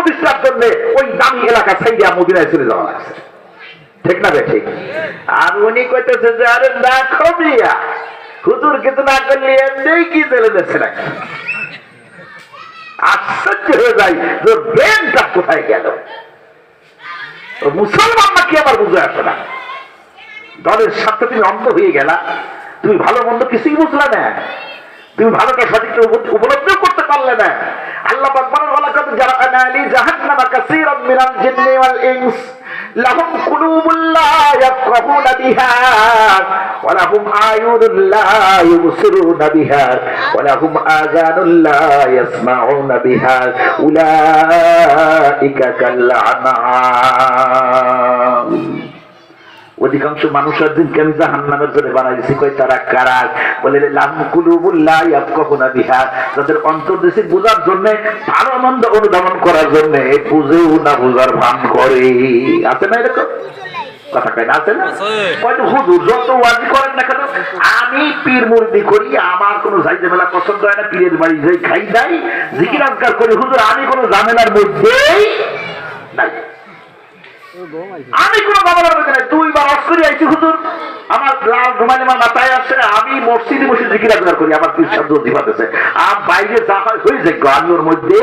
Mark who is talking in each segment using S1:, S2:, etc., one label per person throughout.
S1: প্রতিষ্ঠার জন্য ওই দামি এলাকা সাইডিয়া মদিনায় চলে যাওয়া লাগছে। ঠিক না বে ঠিক? আর উনি কইতেছে যে, আরে হুজুর কিছু না করলে এমনি কি চলে যাচ্ছে নাকি? আশ্চর্য হয়ে ব্রেনটা কোথায় গেল? মুসলমান নাকি আবার বুঝে আসে না? দলের সাথে তুমি অন্ধ হয়ে গেলা, তুমি ভালো মন্দ কিছুই বুঝলে না। তুমি ভালোটা সঠিক উপলব্ধিও করতে পারলে না। আল্লাহ বলেন ওয়ালাকাদ জারানা লি জাহান্নামা কাসীরাম মিনাল জিন্নি ওয়াল ইনস। লাহুম কুলুবুল লা ইয়াফকাহুনা বিহা ওয়া লাহুম আয়ুনুন লা ইউবসিরুনা বিহা ওয়া লাহুম আযানুন লা ইয়াসমাউনা বিহা। উলাইকা কাল আনআম। অধিকাংশ মানুষের দিনকে আমি জাহান নামের জন্য বানাই দিছি তারা কারাক বলে যাদের অন্তর্দেশে বোঝার জন্য ভালো মন্দ অনুধাবন করার জন্য বুঝেও না বোঝার ভান করে। আছে না এরকম? কথা কয় না আছে না? হুজুর যত ওয়াজি করেন না কেন আমি পীর মুরদি করি আমার কোনো ঝামেলা পছন্দ হয় না পীরের বাড়ি যাই খাই নাই জিকির আজকার করি। হুজুর আমি কোনো ঝামেলার মধ্যেই নাই। আমি দুইবার হুজুর। আমার লাল ঘুমাইলে আমার মাথায় আসছে আমি মসজিদে বসে করি, আমার শব্দ দিবাতেছে আর বাইরে যা হয় হয়ে যায়, আমি ওর মধ্যে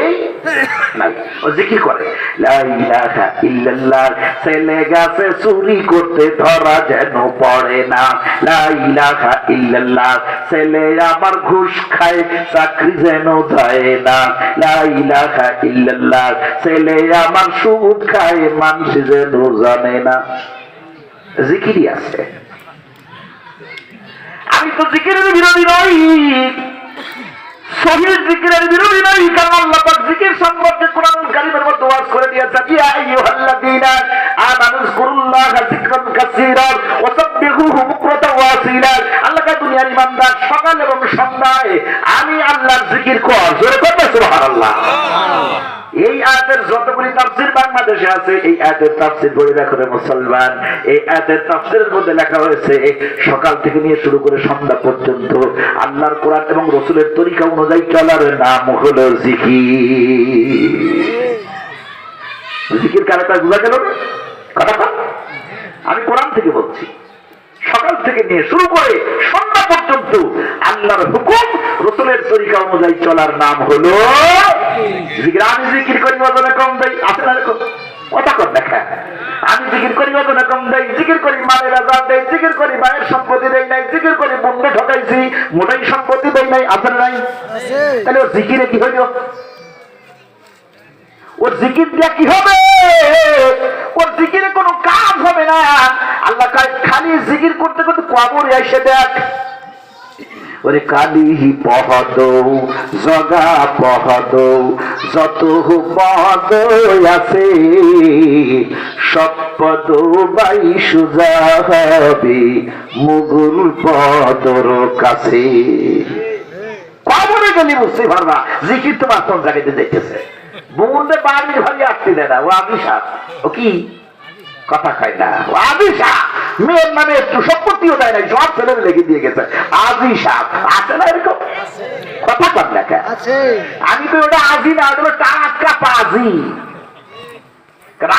S1: ছেলে চুরি করতে ধরা যেন পড়ে না। ছেলে আমার ঘুষ খায়, চাকরি যেন যায় না। লা ইলাহা ইল্লাল্লাহ, ছেলে আমার সুদ খায়, মানুষ যেন জানে না জিকিরই আছে আমি তো জিকিরের বিরোধী নই আল্লাহ জিকির ওয়াজ করে আসীলা আল্লাহ কা দুনিয়ার ইমানদার সকাল এবং সন্ধ্যায় আমি আল্লাহর জিকির কর জোরে করবে এই আয়াতের যতগুলি তাফসির বাংলাদেশে আছে, এই আয়াতের তাফসির বই দেখো মুসলমান। এই আয়াতের তাফসিরের মধ্যে লেখা হয়েছে, সকাল থেকে নিয়ে শুরু করে সন্ধ্যা পর্যন্ত আল্লাহর কোরআন এবং রসুলের তরিকা অনুযায়ী চলার নাম হলো জিকির। জিকির কারটা বোঝা গেল কথা আমি কোরআন থেকে বলছি। সকাল থেকে নিয়ে শুরু করে সন্ধ্যা পর্যন্ত আল্লাহর হুকুম রসুলের তরিকা অনুযায়ী চলার নাম হলো জিকির। আমি জিকির করি ওজনে কম দেয় আছে না কথা কর দেখা আমি জিকির করি ওজনে কম দেই জিকির করি মানের আজাদ দেই জিকির করি মায়ের সম্পত্তি দেয় নাই জিকির করি বন্ধে ঠকাইছি মোটাই সম্পত্তি দেয় নাই আছে নাই? তাহলে জিকিরে কি হইল? ওর জিকির দিয়া কি হবে? ওর জিকিরে কোনো কাজ হবে না। আল্লাহ খালি জিকির করতে করতে কবরে এসে দেখ। ওরে কালি পহদ জগা পহদ যত পদ আছে সব পদ বাই সুজা হবে মুগুল পদর কাছে। কবরে গেলি পারবা জিকির তোমার কোন জায়গাতে দেখতেছে বুমুন্ডে বাড়ির ঘরে আসতে দেয় না ও আবিষা ও কি? কথা খায় না। ও আবিষা মেয়ের নামে একটু সম্পত্তিও দেয় না সব ছেলে লেগে দিয়ে গেছে। আবিষা আছে না এরকম? কথা কর না আমি তো ওটা আজি না ওটা টাকা পাজি।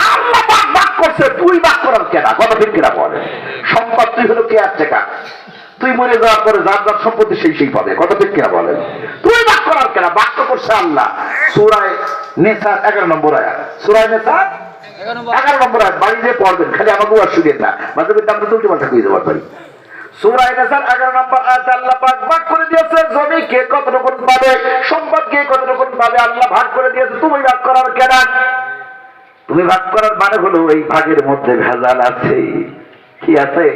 S1: আল্লাহ বাক বাক করছে তুই বাক করার কেনা কথা ঠিক কিনা বলে? সম্পত্তি হলো কে আছে কা তুই মরে যাওয়ার পরে যার যার সম্পত্তি সেই সেই পাবে। কথা ঠিক কিনা বলে তুই বাক করার কেনা বাক্য করছে আল্লাহ। সুরায় নেশার এগারো নম্বর আয়াত। সুরায় নেশার এগারো নম্বর আয়াত। বাড়ি যে পড়বেন, খালি আমার বুয়ার শুনেন না। মাঝে মধ্যে আমরা তুলতে পারতে দিয়ে দেওয়ার পারি তুমি ভাগ করার মানে হলো এই ভাগের মধ্যে ভেজাল আছে। কি আছে?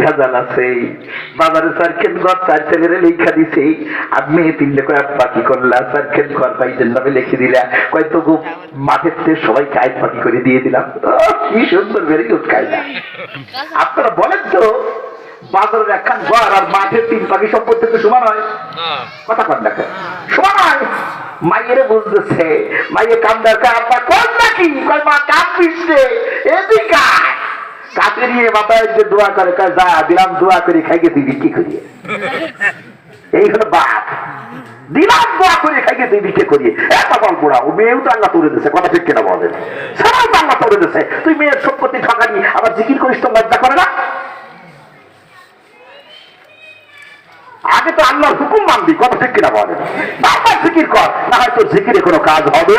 S1: ভেজাল আছে। বাজারে ঘর চার দিছে তিনটে কয় ঘর নামে লিখে দিলা। কয় তো মাঠের থেকে বাকি করে দিয়ে দিলাম। কি সুন্দর ভেরি গুড কায়দা। আপনারা বলেন তো, বাজারের একখান ঘর আর মাঠের তিন পাখি সম্পত্তি তো সমান হয়? কথা কন দেখেন। সমান হয়? মাইয়েরে বুঝতেছে মাইয়ে কান্দার কাপা কোন নাকি কয়, মা পিছছে এদিকে। কাকে নিয়ে মাথায় যে দোয়া করে কাজ যা, দিলাম দোয়া করি খাইকে গেছি বিক্রি করিয়ে? এই হলো বাপ। দিলাম দোয়া করে, খাইয়ে তুই কে করিয়ে? এত মেয়েও তো তুলে দিছে, কথা ঠিক কিনা বলে সবাই আল্লাহ তুলে দিছে। তুই মেয়ের সম্পত্তি ঠকানি আবার জিকির করিস তো, লজ্জা করে না? আগে তো আল্লাহর হুকুম মানবি কথা ঠিক কিনা বলে বারবার জিকির কর না হয় তোর জিকিরে কোনো কাজ হবে?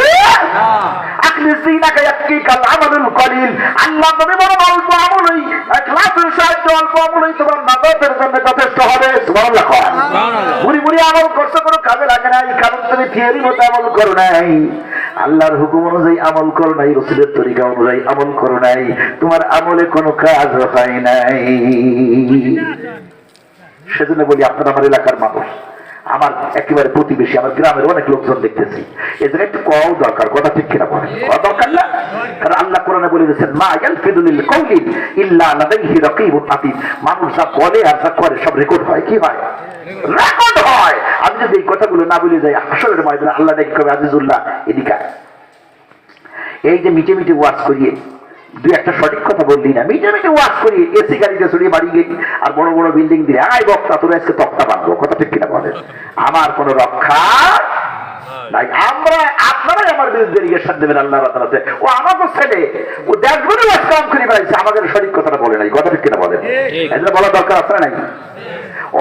S1: আল্লাহ নবী বড় অল্প আমলই ইখলাসের সাহায্য অল্প আমলই তোমার নাজাতের জন্য যথেষ্ট হবে। সুবহানাল্লাহ কর আমল করছ কোনো কাজে লাগে নাই কারণ তুমি থিওরি মতো আমল করো নাই। আল্লাহর হুকুম অনুযায়ী আমল করো নাই রসুলের তরিকা অনুযায়ী আমল করো নাই তোমার আমলে কোনো কাজ হয় নাই। সেজন্য বলি, আপনার আমার এলাকার মানুষ। আমার একেবারে প্রতিবেশী, আমার গ্রামের অনেক লোকজন দেখতেছি। এ জায়গায় একটু কও দরকার, কথা ঠিক কিনা বলে দরকার না? কারণ আল্লাহ কোরআনে বলে মা ইল্লা লাদাইহি রাকিবুন আতীদ মানুষ যা বলে আর যা করে, সব রেকর্ড হয়। কি হয়? রেকর্ড হয়। আমি যদি এই কথাগুলো না বলে যাই আসলের ময়দানে আল্লাহ নাকি কবে আজিজুল্লাহ, এদিকে এই যে মিটে মিটে ওয়াজ করিয়ে দুই একটা সঠিক কথা বললি না। মিটে মিটে ওয়াজ করি এসি গাড়িতে সরিয়ে বাড়ি গেলি আর বড় বড় বিল্ডিং দিয়ে আয় বক্তা তোরা আজকে তক্তা বাঁধবো। কথা ঠিক কিনা বলে আমার কোন রক্ষা নাই। আমরা আপনারাই আমার বিরুদ্ধে দেবেন আল্লাহ ও আমাদের ছেলে ও দেশগুলো কাম করে বেড়াইছে আমাদের সঠিক কথাটা বলে নাই। কথা ঠিক কিনা বলে এটা বলা দরকার আছে নাই?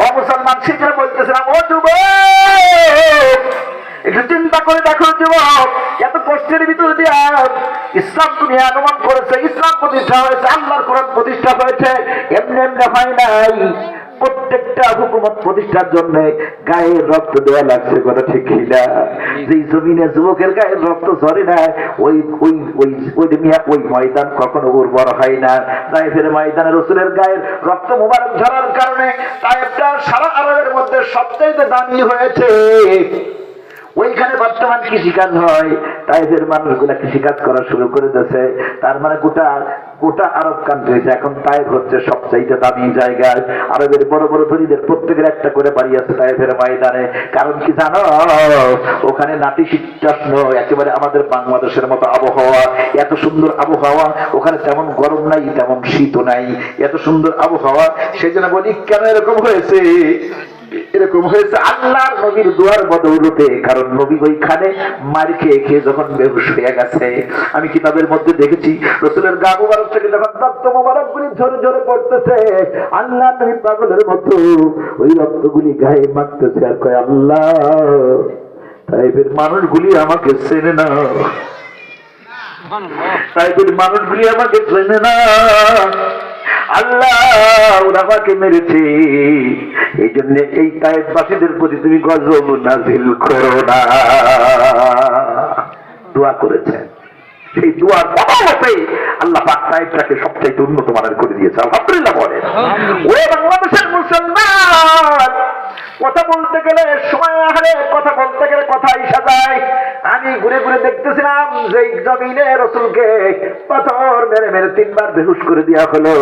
S1: ও মুসলমান শিখরা বলতেছিলাম ও যুবক একটু চিন্তা করে দেখো যুবক এত কষ্টের ভিতরে দিয়া ইসলাম তুমি অনুমান করেছে, ইসলাম প্রতিষ্ঠা হয়েছে, আল্লাহর কোরআন প্রতিষ্ঠা হয়েছে, এমনি এমনি হয় নাই। প্রত্যেকটা হুকুমত প্রতিষ্ঠার জন্য গায়ের রক্ত দেওয়া লাগছে, কথা ঠিক না যে জমিনে যুবকের গায়ের রক্ত ঝরে না, ওই ওই ওই ওই ওই ময়দান কখনো উর্বর হয় না। তাই ফের ময়দানে রসুলের গায়ের রক্ত মোবারক ঝরার কারণে তাই একটা সারা আরবের মধ্যে সবচাইতে দামি হয়েছে। ওইখানে বর্তমান কৃষিকাজ হয় তাই ফের মানুষগুলা কৃষিকাজ করা শুরু করে দিয়েছে। তার মানে গোটা গোটা আরব কান্ট্রিতে এখন তাই হচ্ছে সবচাইতে দামি জায়গায়। আরবের বড় বড় ধনীদের প্রত্যেকের একটা করে বাড়ি আছে তাই ফের ময়দানে। কারণ কি জানো? ওখানে নাতিশীতোষ্ণ একেবারে আমাদের বাংলাদেশের মতো আবহাওয়া। এত সুন্দর আবহাওয়া, ওখানে তেমন গরম নাই, তেমন শীতও নাই। এত সুন্দর আবহাওয়া সেই জন্য বলি, কেন এরকম হয়েছে? এরকম হয়েছে আল্লাহর নবীর দুয়ার বদৌলতে কারণ নবী ওইখানে মার খেয়ে খেয়ে যখন বেহুশ হয়ে গেছে। আমি কিতাবের মধ্যে দেখেছি রসুলের গা মুবারক থেকে যখন রক্ত মুবারক গুলি ঝরে ঝরে পড়তেছে আল্লাহ নবী পাগলের মতো ওই রক্তগুলি গায়ে মারতেছে আর কয় আল্লাহ টাইপের মানুষগুলি আমাকে চেনে না। টাইপের মানুষগুলি আমাকে চেনে না। আল্লাহ ওরা আমাকে মেরেছে। এই জন্য এই তায়েবাসীদের প্রতি তুমি গজব নাজিল করো না। দোয়া করেছেন। সেই দোয়ার আল্লাহ পাক সাহেবটাকে সবচাইতে উন্নত মানের করে দিয়েছে। আলহামদুলিল্লাহ বলে ওই বাংলাদেশের মুসলমান! কথা বলতে গেলে সময় হারে কথা বলতে গেলে কথা ইসা যায়। আমি ঘুরে ঘুরে দেখতেছিলাম যে জমিনে রসুলকে পাথর মেরে মেরে তিনবার বেহুশ করে দেওয়া হলো।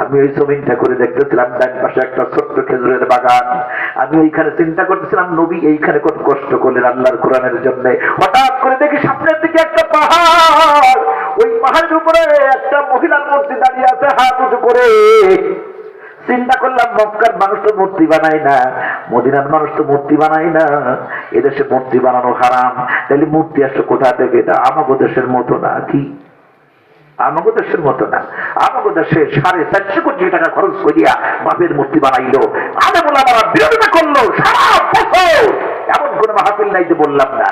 S1: আমি ওই জমিনটা করে দেখতেছিলাম, ডান পাশে একটা ছোট্ট খেজুরের বাগান। আমি ওইখানে চিন্তা করতেছিলাম, নবী এইখানে কত কষ্ট করলেন আল্লাহর কোরআনের জন্য। হঠাৎ করে দেখি সামনের দিকে একটা পাহাড়। ওই পাহাড়ের উপরে একটা মহিলার মূর্তি দাঁড়িয়ে আছে, হাত উঁচু করে। চিন্তা করলাম মক্কার মানুষ তো মূর্তি বানায় না, মদিনার মানুষ তো মূর্তি বানায় না, এদেশে মূর্তি বানানো হারাম, তাহলে মূর্তি আসছে কোথা থেকে? এটা আমাগো দেশের মতো না, কি? আমাগো দেশের মতো না। আমাগো দেশে সাড়ে চারশো কোটি টাকা খরচ করিয়া বাপের মূর্তি বানাইলো। আমার বিরোধিতা করল, সারা বছর। এমন কোন নাই যে বললাম না।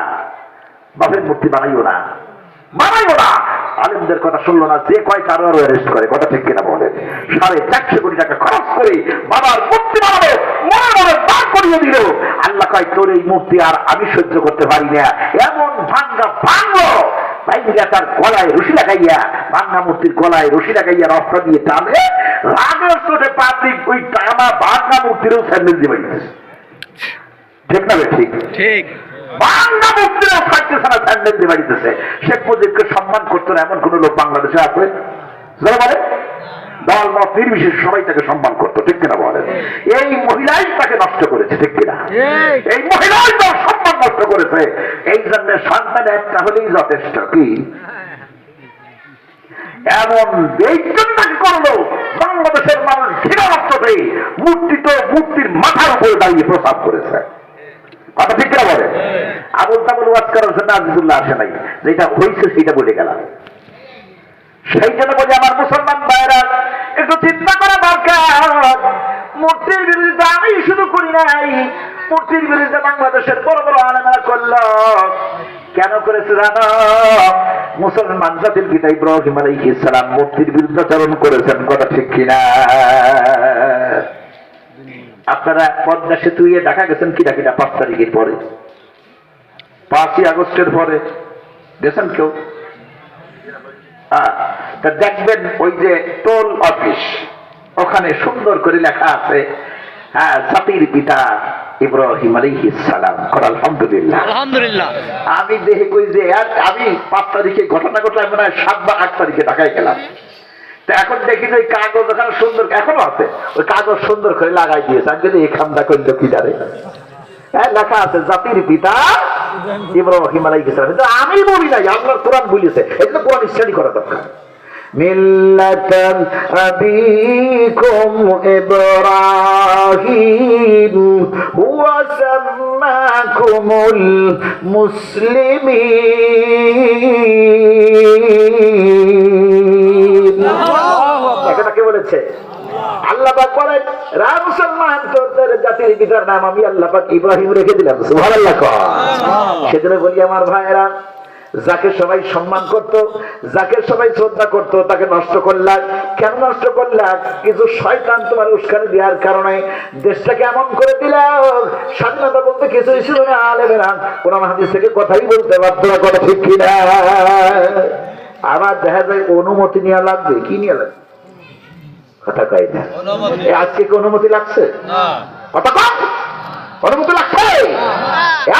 S1: বাপের মূর্তি বানাইও না। বানাইও না। কথা শুনলো না, যে কয় কারও করে, কথা ঠিক কিনা সাড়ে চারশো কোটি টাকা খরচ করে বাবার মূর্তি বানাবো মনে মনে করিয়ে দিল। আল্লাহ কয়, তোর এই মূর্তি আর আমি সহ্য করতে পারি না। এমন ভাঙ্গা ভাঙ্গো। ভাইয়া তার গলায় রশি লাগাইয়া বাংলা মূর্তির গলায় রশি লাগাইয়া রাস্তা দিয়ে টানে, রাগের চোটে পাবলিক ওই টানা বাংলা মূর্তিরও স্যান্ডেল দিয়ে ঠিক না ঠিক?
S2: ঠিক।
S1: বাংলা মুক্তিরাও থাকতেছে না স্যান্ডেল দিয়ে বাড়িতেছে। শেখ মুজিবকে সম্মান করতো না এমন কোন লোক বাংলাদেশে আছে? যারা বলে? দল মত নির্বিশেষ সবাই তাকে সম্মান করতো ঠিক কিনা বলেন? এই মহিলাই তাকে নষ্ট করেছে ঠিক কিনা? এই মহিলাই তার সম্মান নষ্ট করেছে। এই জন্য সন্তান একটা হলেই যথেষ্ট কি? এমন এই জন্য কি করল? বাংলাদেশের মানুষ ঘৃণা রক্ত পেয়ে মূর্তি তো মূর্তির মাথার উপরে দাঁড়িয়ে প্রস্তাব করেছে। কথা ঠিক না বলে আবুল তাবুল ওয়াজ করার জন্য আজিজুল্লাহ আসে নাই। যেটা হয়েছে সেটা বলে গেলাম। সেই জন্য বলি আমার মুসলমান ভাইরা একটু চিন্তা করা দরকার। মূর্তির বিরুদ্ধে আমি শুধু করি নাই। মূর্তির বিরুদ্ধে বাংলাদেশের বড় বড় করল। কেন করেছে জানো? মুসলমান জাতির পিতা ইব্রাহিম আলাইহিস সালাম মূর্তির বিরুদ্ধাচরণ করেছেন, কথা ঠিক কিনা? আপনারা পদ্মা সেতু ইয়ে দেখা গেছেন কিনা কিনা পাঁচ তারিখের পরে। পাঁচই আগস্টের পরে গেছেন কেউ? তা দেখবেন ওই যে টোল অফিস ওখানে সুন্দর করে লেখা আছে হ্যাঁ জাতির পিতা ইব্রাহিম কর আলহামদুলিল্লাহ।
S2: আলহামদুলিল্লাহ।
S1: আমি দেখে কই যে আমি পাঁচ তারিখে ঘটনা ঘটলাম মনে সাত বা আট তারিখে ঢাকায় গেলাম। তো এখন দেখি যে ওই কাগজ ওখানে সুন্দর এখনও আছে। ওই কাগজ সুন্দর করে লাগাই দিয়েছে। আমি যদি এই খামটা করল কি জানে? লেখা আছে জাতির পিতা ইব্রাহিম আলাইহিস সালাম কিন্তু আমি বলি নাই আল্লাহর কোরআন বলিছে এই জন্য কোরআন স্টাডি করা দরকার ملة أبيكم إبراهيم هو سماكم المسلمين এটা কে বলেছে আল্লাহ পাক বলেন রা মুসলমান তোদের জাতির পিতার নাম আমি আল্লাহ পাক ইব্রাহিম রেখে দিলাম। সুবহানাল্লাহ কর সেজন্য বলি আমার ভাইয়েরা যাকে সবাই সম্মান করত যাকে সবাই শ্রদ্ধা করত তাকে নষ্ট করলাম কেন নষ্ট করলাম কিছু শয়তান তোমার উস্কানি দেওয়ার কারণে দেশটাকে এমন করে দিল। স্বাধীনতা বলতে কিছুই ছিল না আলেমেরা। কোরআন হাদিস থেকে কথাই বলতে বাধ্য কথা ঠিক কিনা? আবার দেখা যায় অনুমতি নেওয়া লাগবে কি নিয়ে লাগবে? কথা কয় না। আজকে কি অনুমতি লাগছে? কথা কম অনুমতি লাগছে?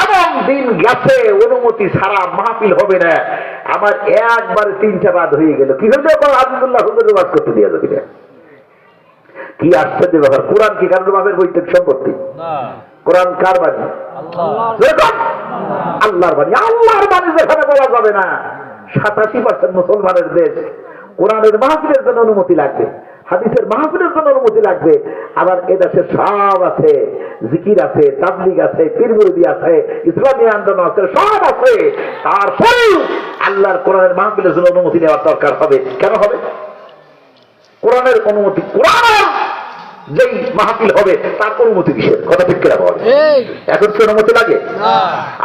S1: এমন দিন গেছে অনুমতি ছাড়া মাহফিল হবে না। আমার একবার তিনটা বাদ হয়ে গেল। কি হলো আবদুল্লাহ হুজুর বাদ করতে দিয়ে যাবি না। কি আশ্চর্য ব্যাপার। কোরআন কি কারণ বাপের বৈঠক সম্পত্তি? কোরআন কার বাণী? আল্লাহর বাণী। আল্লাহর বাণী যেখানে বলা যাবে না। সাতাশি পার্সেন্ট মুসলমানের দেশ কোরআনের মাহফিলের জন্য অনুমতি লাগবে। হাদিসের মাহফিলের জন্য অনুমতি লাগবে। আবার এ দেশে সব আছে, জিকির আছে, তাবলিগ আছে পীরমুরবি আছে, ইসলামী আন্দোলন আছে, সব আছে। তারপরেও আল্লাহর কোরআনের মাহফিলের জন্য অনুমতি নেওয়ার দরকার হবে। কেন হবে? কোরআনের অনুমতি কোরআনের যেই মাহফিল হবে তার অনুমতি কিসের কথা ঠিক করে বল? এখন কি অনুমতি লাগে?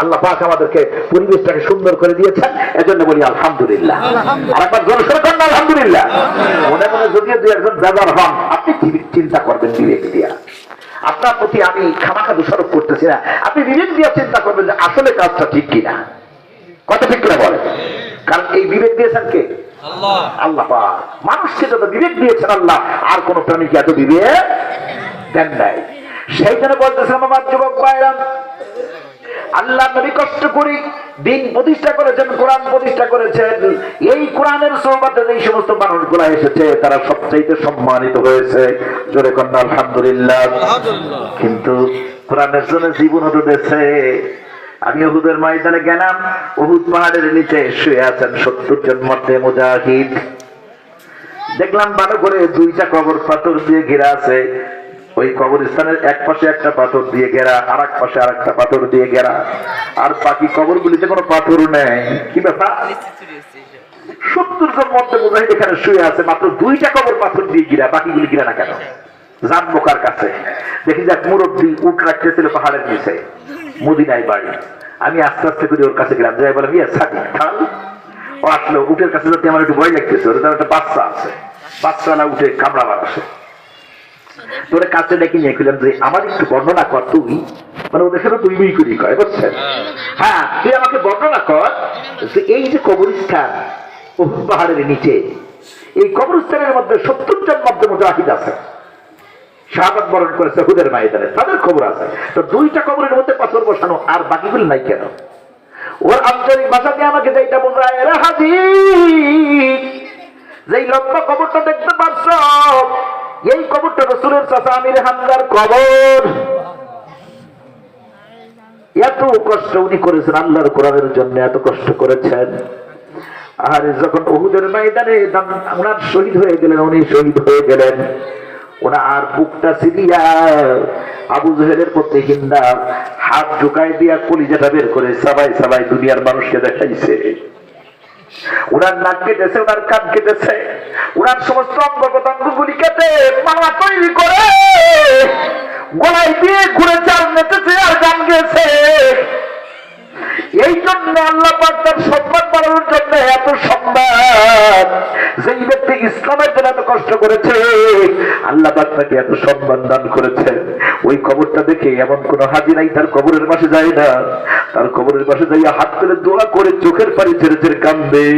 S1: আল্লাহ পাক আমাদেরকে পরিবেশটাকে সুন্দর করে দিয়েছেন এজন্য বলি আলহামদুলিল্লাহ। আর একবার জোর করেন আলহামদুলিল্লাহ। মনে মনে যদিও দুই একজন ব্যবহার হন আপনি চিন্তা করবেন বিবেক দিয়া? আপনার প্রতি আমি খামাখা দোষারোপ করতেছি না। আপনি বিবেক দিয়া চিন্তা করবেন যে আসলে কাজটা ঠিক কিনা। কথা ঠিক করে বলেন? কারণ এই বিবেক দিয়েছেন কে?
S2: আল্লাহ।
S1: পাক। মানুষকে যত বিবেক দিয়েছেন আল্লাহ আর কোন প্রাণীকে এত বিবেক দেন নাই। সেই জন্য বলতেছেন আমার যুবক ভাইরাম আল্লাহ নবী কষ্ট করি দিন প্রতিষ্ঠা করেছেন কোরআন প্রতিষ্ঠা করেছেন। এই কোরআনের সোহবাতে যে সমস্ত মানুষগুলা এসেছে তারা সবচাইতে সম্মানিত হয়েছে। জোরে কন্যা আলহামদুলিল্লাহ। কিন্তু কোরআনের জন্য জীবন দিয়েছে আমি ওহুদের ময়দানে গেলাম, ওহুদ পাহাড়ের নিচে শুয়ে আছেন সত্তর জন মধ্যে মুজাহিদ। দেখলাম ভালো করে দুইটা কবর পাথর দিয়ে ঘেরা আছে। ওই কবরস্থানের এক পাশে একটা পাথর দিয়ে ঘেরা আর এক পাশে আর একটা পাথর দিয়ে ঘেরা। আর বাকি কবরগুলিতে কোনো পাথর নেই। কি ব্যাপার? সত্তর জন মধ্যে মুজাহিদ এখানে শুয়ে আছে, মাত্র দুইটা কবর পাথর দিয়ে ঘিরা, বাকিগুলি ঘিরা না কেন? জানব কার কাছে। দেখি যাক, মুরব্বী উঠ রাখতেছিল পাহাড়ের নিচে। মদিনায় বাড়ি। আমি আস্তে আস্তে করে ওর কাছে গেলাম। যাই বললাম খাল ও আসলো, উঠের কাছে যাতে আমার একটু ভয় লাগতেছে। ওর একটা বাচ্চা আছে। বাচ্চালা উঠে কামড়াবার আসে তোরে কাছে নিয়ে গেলাম যে, আমার একটু বর্ণনা কর তুই। মানে ওদের সাথে তুই করি কয়, বুঝছেন? হ্যাঁ তুই আমাকে বর্ণনা কর যে, এই যে কবরস্থান পাহাড়ের নিচে, এই কবরস্থানের মধ্যে সত্তর জন মধ্যে মুজাহিদ আছে। শাহাবাদ বরণ করেছে হুদের ময়দানে। তাদের খবর আছে। তো দুইটা কবরের মধ্যে পাথর বসানো, আর বাকিগুলো নাই কেন? ওর আঞ্চলিক ভাষা দিয়ে আমাকে যেটা বোঝায় এরা হাজি যেই লম্বা কবরটা দেখতে পাচ্ছ, এই কবরটা রসুলের চাষা আমির হামদার কবর। এত কষ্ট উনি করেছেন আল্লাহর কোরআনের জন্য, এত কষ্ট করেছেন। আর যখন ওহুদের ময়দানে ওনার শহীদ হয়ে গেলেন, উনি শহীদ হয়ে গেলেন। ওরা আর বুকটা সিরিয়া আবু জহেলের প্রতি হিন্দা হাত ঢুকাই দিয়া কলিজাটা বের করে সবাই সবাই দুনিয়ার মানুষকে দেখাইছে। ওনার নাক কেটেছে, ওনার কান কেটেছে। ওনার সমস্ত অঙ্গ প্রত্যঙ্গ গুলি কেটে মালা তৈরি করে গলায় দিয়ে ঘুরে চাল নেতেছে আর গান গেছে এই জন্য আল্লাহ তার সম্মান বাড়ানোর জন্য এত সম্মান। যেই ব্যক্তি ইসলামের জন্য এত কষ্ট করেছে, আল্লাহ তাকে এত সম্মান দান করেছেন। ওই কবরটা দেখে এমন কোন হাজি নাই, তার কবরের পাশে যায় না। তার কবরের পাশে যাইয়া হাত তুলে দোয়া করে চোখের পানি ছেড়ে ছেড়ে কান্দে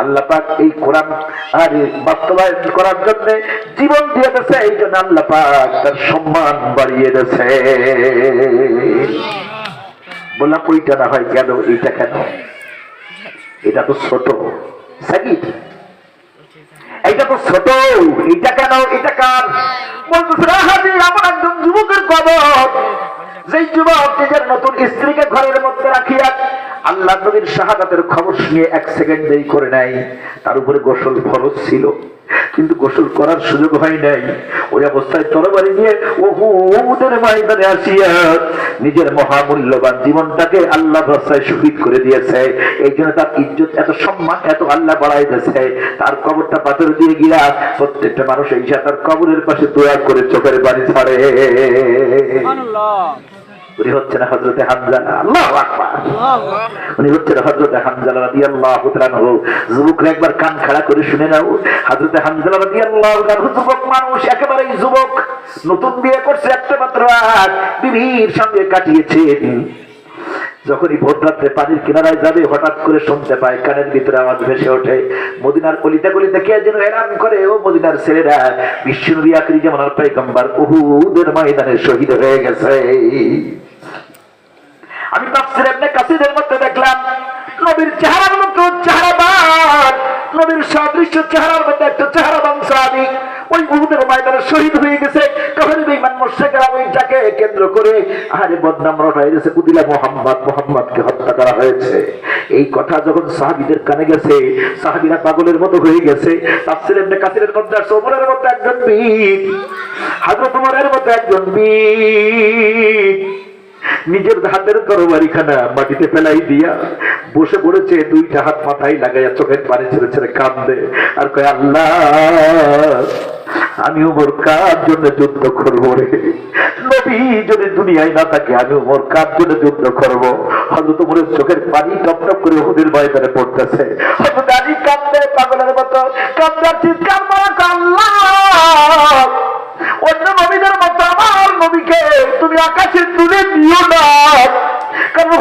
S1: আল্লাহ পাক এই কোরআন আর বাস্তবায়ন করার জন্য জীবন দিয়ে দিয়েছে, এই জন্য আল্লাহ পাক তার সম্মান বাড়িয়ে দিয়েছে। বললাম ওইটা না হয় কেন এইটা কেন? এটা তো ছোট। সাকিব, এইটা তো ছোট, এইটা কেন এটা কার? বলতেছে রাহাজি এমন একজন যুবকের কবর, যেই যুবক নিজের নতুন স্ত্রীকে ঘরের মধ্যে রাখিয়া আল্লাহ নবীর শাহাদাতের খবর শুনিয়ে এক সেকেন্ড দেরি করে নাই তার উপরে গোসল ফরজ ছিল। কিন্তু গোসল করার সুযোগ হয় নাই। ওই অবস্থায় তরবারি নিয়ে ওহুদের ময়দানে আসিয়া নিজের মহামূল্যবান জীবনটাকে আল্লাহ রাস্তায় শহীদ করে দিয়েছে। এই জন্য তার ইজ্জত, এত সম্মান, এত আল্লাহ বাড়াই দিয়েছে। তার কবরটা পাথর দিয়ে গিয়া প্রত্যেকটা মানুষ এই তার কবরের পাশে দোয়া করে চোখের বাড়ি ছাড়ে উনি হচ্ছেন হজরতে আল্লাহ আকবার। উনি হচ্ছেন হজরতে হামজালা যুবকরা একবার কান খাড়া করে শুনে নাও। হজরতে হামজালা রাদি আল্লাহ যুবক মানুষ, একেবারেই যুবক। নতুন বিয়ে করছে একটা মাত্র বিবির সঙ্গে কাটিয়েছেন। যখনই ভোর পানির কিনারায় যাবে, হঠাৎ করে শুনতে পায়, কানের ভিতরে আওয়াজ ভেসে ওঠে। মদিনার কলিতে কলিতে কে যেন এলান করে, ও মদিনার ছেলেরা। বিশ্বনবী আকরি যেমন আর পাইগম্বার উহুদের ময়দানে শহীদ হয়ে গেছে। আমি তাফসির ইবনে কাসিরের মধ্যে দেখলাম, নবীর চেহারার মতো চেহারাবান নবীর সাদৃশ্য চেহারার মধ্যে একটা চেহারাবান সাহাবী ওই উহুদের ময়দানে শহীদ হয়ে গেছে। কেন্দ্র করে আরে বদনাম রটাই গেছে কুদিলা মোহাম্মদ, মোহাম্মদকে হত্যা করা হয়েছে। এই কথা যখন সাহাবিদের কানে গেছে, সাহাবিরা পাগলের মতো হয়ে গেছে, তাফসির ইবনে কাসিরের মধ্যে আছে ওমরের মধ্যে একজন বীর হযরত ওমরের মধ্যে একজন বীর। নিজের হাতের তরবারিখানা মাটিতে ফেলাই দিয়া বসে পড়েছে, দুইটা হাত মাথায় লাগাইয়া চোখের পানি ছেড়ে ছেড়ে কান্দে। আর কয়, আল্লাহ, আমি ওমর কার জন্য যুদ্ধ করব রে? নবী যদি দুনিয়ায় না থাকে, আমি ওমর কার জন্য যুদ্ধ করব? হয়তো তোমার চোখের পানি টপ টপ করে ওদের ময়দানে পড়তেছে। হয়তো দাঁড়ি কান্দে পাগলের মতো কান্দার চিৎকার মারা আল্লাহ, অন্য নবীদের মতো আমার নবীকে তুমি আকাশে তুলে দিও না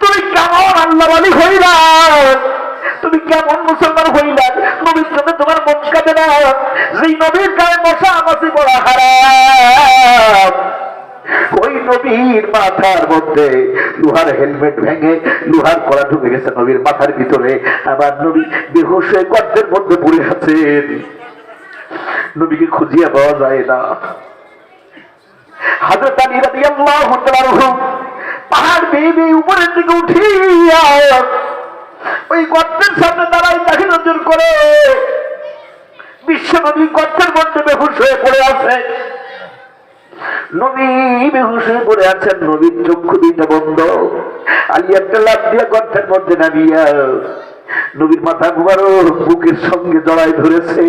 S1: তুমি কেমন আল্লাহ আলী হইলা? তুমি কেমন মুসলমান হইলা? নবীর জন্য তোমার মন কাঁদে না? যেই নবীর গায়ে মশা মাসি পড়া হারাম। ওই নবীর মাথার মধ্যে লোহার হেলমেট ভেঙে লোহার কড়া ঢুকে গেছে নবীর মাথার ভিতরে। আবার নবী বেহুশ হয়ে গর্তের মধ্যে পড়ে আছেন। নবীকে খুঁজিয়া পাওয়া যায় না। হাজরত আলী রাদিয়াল্লাহু তাআলা পাহাড় বেয়ে বেয়ে উপরের দিকে উঠিয়া ওই গর্তের সামনে দাঁড়াই তাকে নজর করে। বিশ্ব গর্তের মধ্যে বেহুশ হয়ে পড়ে আছে। নবী বেহুশ হয়ে পড়ে আছেন, নবীর চক্ষু দুইটা বন্ধ। আলী একটা লাভ দিয়া গর্তের মধ্যে নামিয়া নবীর মাথা মুবারক বুকের সঙ্গে জড়াই ধরেছে।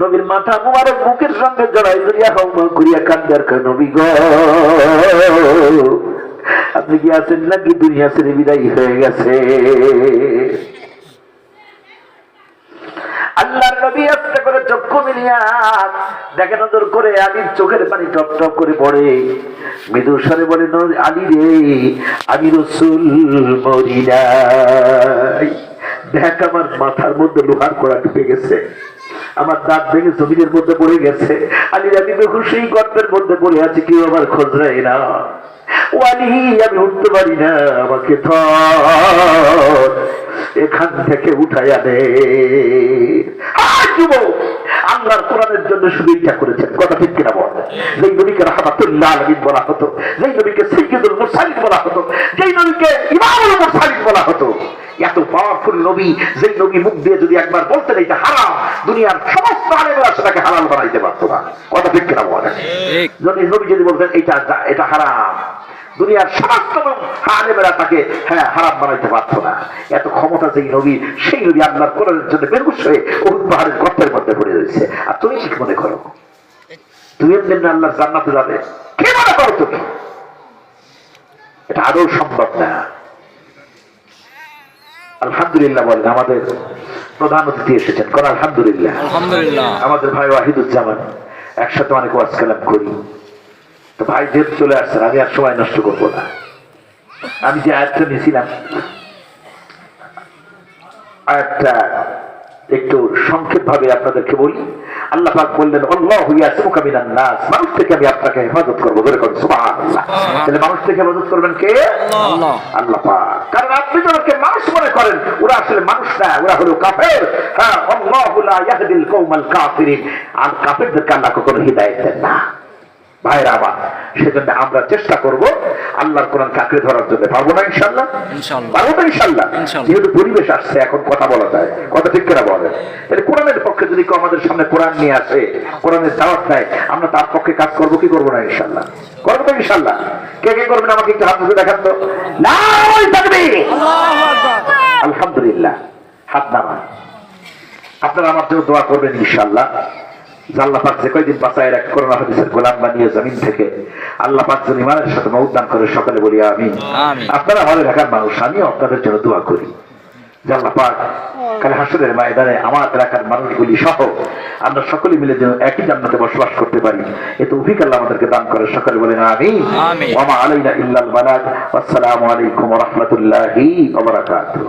S1: নবীর মাথা মুবারক বুকের সঙ্গে জড়াই করিয়া হাউমা করিয়া কান্দার নবী গো, আপনি কি আছেন নাকি? দুনিয়া ছেড়ে বিদায় হয়ে গেছে। আল্লাহর নবী আস্তে করে চক্ষু মিলিয়া দেখে নজর করে আলীর চোখের পানি টপ টপ করে পড়ে। মৃদু স্বরে বলে, "ন- আলী রে, আমি রসুল, মরি দেখ আমার মাথার মধ্যে লোহার করা ঢুকে গেছে। আমার দাঁত ভেঙে জমিনের মধ্যে পড়ে গেছে। আলী আমি দেখুন সেই গর্তের মধ্যে পড়ে আছি কেউ আমার খোঁজ নেয় না। আমি উঠতে পারি না আমাকে এখান থেকে উঠাই আনে। আর যুবক, আল্লাহর কোরআনের জন্য ইচ্ছা করেছেন কথা ঠিক কিনা বল? যেই নবীকে রাহমাতুল্লাহ আলামিন বলা হতো যেই নবীকে সৈয়দুল বলা হতো যেই নবীকে ইমামুল বলা হতো এত পাওয়ারফুল নবী যেই নবী মুখ দিয়ে যদি একবার বলতেন এটা হারাম দুনিয়ার সমস্ত আলেমেরা সেটাকে হালাল বানাইতে পারতো না। কথা ঠিক কিনা বলেন? যদি নবী যদি বলতেন এটা এটা হারাম দুনিয়ার সমস্ত আলেমেরা তাকে হ্যাঁ হারাম বানাইতে পারতো না। এত ক্ষমতা যেই নবী সেই নবী আল্লাহর কোরআনের জন্য বেরগুস হয়ে ওহুদ পাহাড়ের গর্তের মধ্যে পড়ে রয়েছে। আর তুমি ঠিক মনে করো তুমি এমনি এমনি আল্লাহর জান্নাতে যাবে। কে মনে করো তুমি? এটা আদৌ সম্ভব না। আলহামদুলিল্লাহ বলেন আমাদের প্রধান অতিথি এসেছেন। কোন আলহামদুলিল্লাহ।
S2: আলহামদুলিল্লাহ।
S1: আমাদের ভাই ওয়াহিদুজ্জামান একসাথে অনেক ওয়াজ কালাম করি। তো ভাই যেহেতু চলে আসছেন আমি আর সময় নষ্ট করব না। আমি যে আয়াতটা নিয়েছিলাম আয়াতটা একটু সংক্ষেপ ভাবে আপনাদেরকে বলি। আল্লাহ পাক বললেন আল্লাহ ইয়াসুকা মিনান নাস। মানুষ থেকে আমি আপনাকে হেফাজত করব ধরে কোন সুবহানাল্লাহ। তাহলে মানুষ থেকে হেফাজত করবেন কে?
S2: আল্লাহ।
S1: আল্লাহ পাক। কারণ আপনি যাদেরকে মানুষ মনে করেন ওরা আসলে মানুষ না ওরা হলো কাফের। হ্যাঁ আল্লাহু লা ইয়াহদিল কওমাল কাফিরিন। আর কাফেরদেরকে আল্লাহ কখনো হিদায়াত দেন না। ভাইরা আমার সেজন্য আমরা চেষ্টা করব আল্লাহর কোরআন কাকড়ে ধরার জন্য। পারব না ইনশাল্লাহ পারব তো ইনশাল্লাহ যেহেতু পরিবেশ আসছে এখন কথা বলা যায়। কথা ঠিক করে বলেন? তাহলে কোরআনের পক্ষে যদি কেউ আমাদের সামনে কোরআন নিয়ে আসে কোরআনের দাওয়াত দেয় আমরা তার পক্ষে কাজ করব কি করব না ইনশাল্লাহ করব তো ইনশাল্লাহ কে কে করবেন আমাকে একটু হাত দেখান তো? আলহামদুলিল্লাহ। হাত নামা আপনারা আমার জন্য দোয়া করবেন ইনশাল্লাহ আল্লাহ পাক যে কয়দিন বাঁচায় রাখ হাদিসের গোলাম বানিয়ে জমিন থেকে আল্লাহ পাক যেন ইমানের সাথে মৌদান করে সকালে বলি আমি আপনারা এলাকার মানুষ আমিও আপনাদের জন্য দোয়া করি। আল্লাহ পাক কালে হাসুরের ময়দানে আমার এলাকার মানুষগুলি সহ আমরা সকলে মিলে যেন একই জান্নাতে বসবাস করতে পারি। এতে আল্লাহ আমাদেরকে দান করে সকলে বলেন আমি ওমা আলাইনা ইল্লাল বালাগ আসসালামু আলাইকুম ওয়া রাহমাতুল্লাহি ওয়া বারাকাতুহু।